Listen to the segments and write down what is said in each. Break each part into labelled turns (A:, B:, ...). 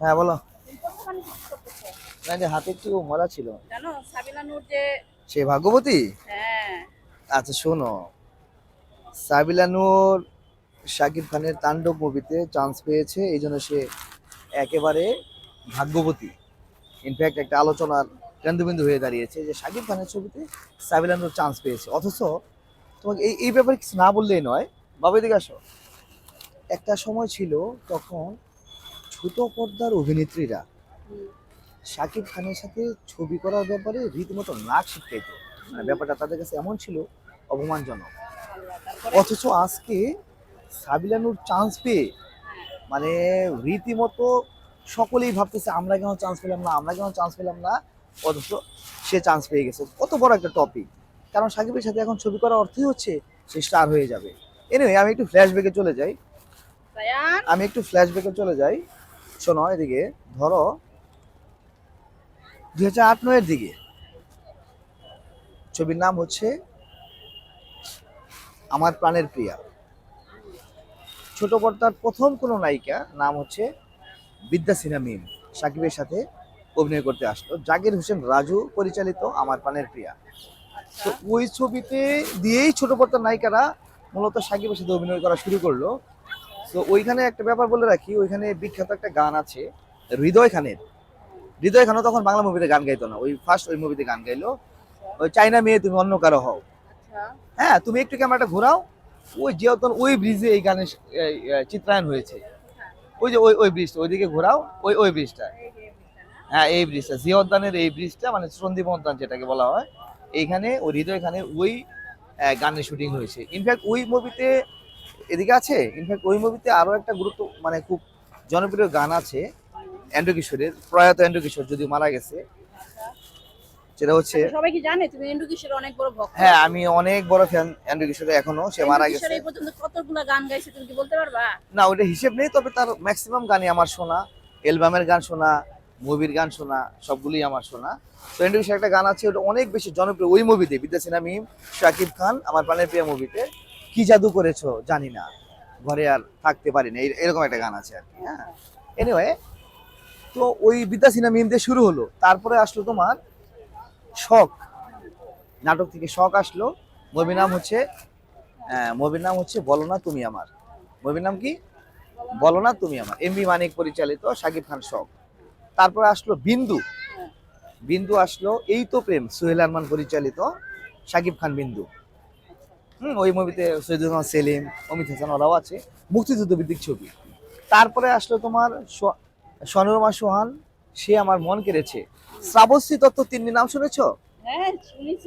A: হ্যাঁ বলো। না যে হাতে একটু মরা ছিল।
B: জানো সাবিনা নূর যে
A: সে ভাগ্যবতী?
B: হ্যাঁ।
A: আচ্ছা শোনো। সাবিলা নূর শাকিব খানের তাণ্ডব মুভিতে চান্স পেয়েছে এই জন্য সে একেবারে ভাগ্যবতী। ইনফ্যাক্ট একটা আলোচনার কেন্দ্রবিন্দু হয়ে দাঁড়িয়েছে যে শাকিব খানের ছবিতে সাবিলা নূর চান্স পেয়েছে। অথচ তোমাকে এই এই ব্যাপারে কিছু না বললেই নয়। বাবা এদিকে আসো। একটা সময় ছিল তখন ছোট পর্দার অভিনেত্রীরা। শাকিব খানের সাথে ছবি করার ব্যাপারে রীতিমতো নাক শিখাইতো মানে ব্যাপারটা তাদের কাছে এমন ছিল অপমানজনক। অথচ আজকে সাবিলানুর চান্স পেয়ে মানে রীতিমতো সকলেই ভাবতেছে আমরা কেন চান্স পেলাম না? আমরা কেন চান্স পেলাম না? অথচ সে চান্স পেয়ে গেছে। কত বড় একটা টপিক কারণ সাকিবের সাথে এখন ছবি করার অর্থই হচ্ছে সে স্টার হয়ে যাবে। এনিওয়ে আমি একটু ফ্ল্যাশব্যাকে চলে যাই। আমি একটু ফ্ল্যাশব্যাকে চলে যাই। শোনো এদিকে ধরো দুই হাজার আট নয়ের দিকে। ছবির নাম হচ্ছে আমার প্রাণের প্রিয়া। ছোট পর্দার প্রথম কোনো নায়িকা নাম হচ্ছে বিদ্যা সিনহা মিম। সাকিবের সাথে অভিনয় করতে আসলো। জাকির হোসেন রাজু পরিচালিত আমার প্রাণের প্রিয়া। তো ওই ছবিতে দিয়েই ছোট পর্দার নায়িকারা মূলত সাকিবের সাথে অভিনয় করা শুরু করল। তো ওইখানে একটা ব্যাপার বলে রাখি ওইখানে বিখ্যাত একটা গান আছে হৃদয় খানের। হৃদয় খানও তখন বাংলা মুভিতে গান গাইতো না। ওই ফার্স্ট ওই মুভিতে গান গাইলো। ওই চাইনা মেয়ে তুমি অন্য কারও হও।
B: আচ্ছা।
A: হ্যাঁ তুমি একটু ক্যামেরাটা ঘোরাও। ওই যেহেতু ওই ব্রিজে এই গানের চিত্রায়ন হয়েছে। ওই যে ওই ওই ব্রিজটা ওইদিকে ঘোরাও। ওই ওই ব্রিজটা? হ্যাঁ এই ব্রিজটা জিয়া এই ব্রিজটা মানে সন্দীপ উদ্যান যেটাকে বলা হয়। এইখানে ওই হৃদয় খানের ওই গানের শুটিং হয়েছে। ইনফ্যাক্ট ওই মুভিতে এদিকে আছে? ইনফ্যাক্ট ওই মুভিতে আরও একটা গুরুত্ব মানে খুব জনপ্রিয় গান আছে এন্ড্রু কিশোরের প্রয়াত এন্ড্রু কিশোর যদি মারা গেছে। সেটা হচ্ছে
B: সবাই কি জানে? তুমি এন্ড্রু কিশোর অনেক বড় ভক্ত।
A: হ্যাঁ আমি অনেক বড় ফ্যান এন্ড্রু কিশোরের এখনও সে মারা গেছে।
B: এই পর্যন্ত কতগুলা গান গাইছে তুমি কি বলতে পারবা?
A: না ওটা হিসেব নেই তবে তার ম্যাক্সিমাম গানই আমার শোনা। অ্যালবামের গান শোনা মুভির গান শোনা সবগুলোই আমার শোনা। তো এন্ড্রু কিশোর একটা গান আছে ওটা অনেক বেশি জনপ্রিয় ওই মুভিতে বিদ্যা সিনহা মিম শাকিব খান আমার প্রাণের প্রিয় মুভিতে কি জাদু করেছ? জানি না। ঘরে আর থাকতে পারি না। এরকম একটা গান আছে আর কি হ্যাঁ। এনিওয়ে তো ওই বিদ্যা সিনহা মিম দিয়ে শুরু হলো। তারপরে আসলো তোমার শখ। নাটক থেকে শখ আসলো। মুভির নাম হচ্ছে মুভির নাম হচ্ছে বলো না তুমি আমার। মুভির নাম কি? বলো না তুমি আমার। এমবি মানিক পরিচালিত শাকিব খান শখ। তারপরে আসলো বিন্দু। বিন্দু আসলো, এই তো প্রেম, সোহেল আরমান পরিচালিত শাকিব খান বিন্দু। হুম ওই মুভিতে সৈয়দুল সেলিম অমিত হাসান ওরাও আছে মুক্তিযুদ্ধ ভিত্তিক ছবি। তারপরে আসলো তোমার সনোরমা সোহান সে আমার মন কেড়েছে। শ্রাবস্তি দত্ত তিন্নি নাম শুনেছো?
B: হ্যাঁ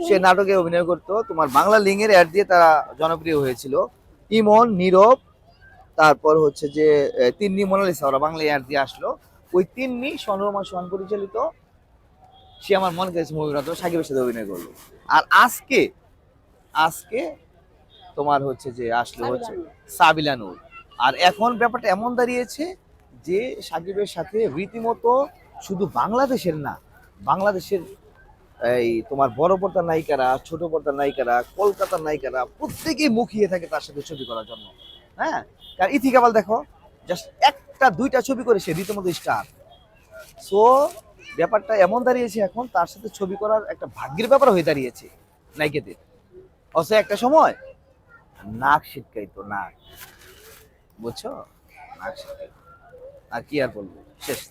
A: সে নাটকে অভিনয় করতো। তোমার বাংলা লিঙ্গের অ্যাড দিয়ে তারা জনপ্রিয় হয়েছিল। ইমন নীরব তারপর হচ্ছে যে তিন্নি মোনালিসা ওরা বাংলা অ্যাড দিয়ে আসলো। ওই তিন্নি সনোরমা সোহান পরিচালিত সে আমার মন কেড়েছে মুভির মাধ্যমে সাকিবের সাথে অভিনয় করল। আর আজকে আজকে তোমার হচ্ছে যে আসলো হচ্ছে সাবিলা নূর। আর এখন ব্যাপারটা এমন দাঁড়িয়েছে যে সাকিবের সাথে রীতিমতো শুধু বাংলাদেশের না বাংলাদেশের এই তোমার বড় পর্দার নায়িকারা ছোট পর্দার নায়িকারা কলকাতার নায়িকারা প্রত্যেকেই মুখিয়ে থাকে তার সাথে ছবি করার জন্য। হ্যাঁ? কারণ ইথিকাবাল দেখো জাস্ট একটা দুইটা ছবি করে সে রীতিমতো স্টার সো ব্যাপারটা এমন দাঁড়িয়েছে এখন তার সাথে ছবি করার একটা ভাগ্যের ব্যাপার হয়ে দাঁড়িয়েছে নায়িকাদের। অথচ একটা সময় নাক শিটকাইতো নাক। বুঝছ? নাক শিটকাইতো। আর কি আর বলব? শেষ।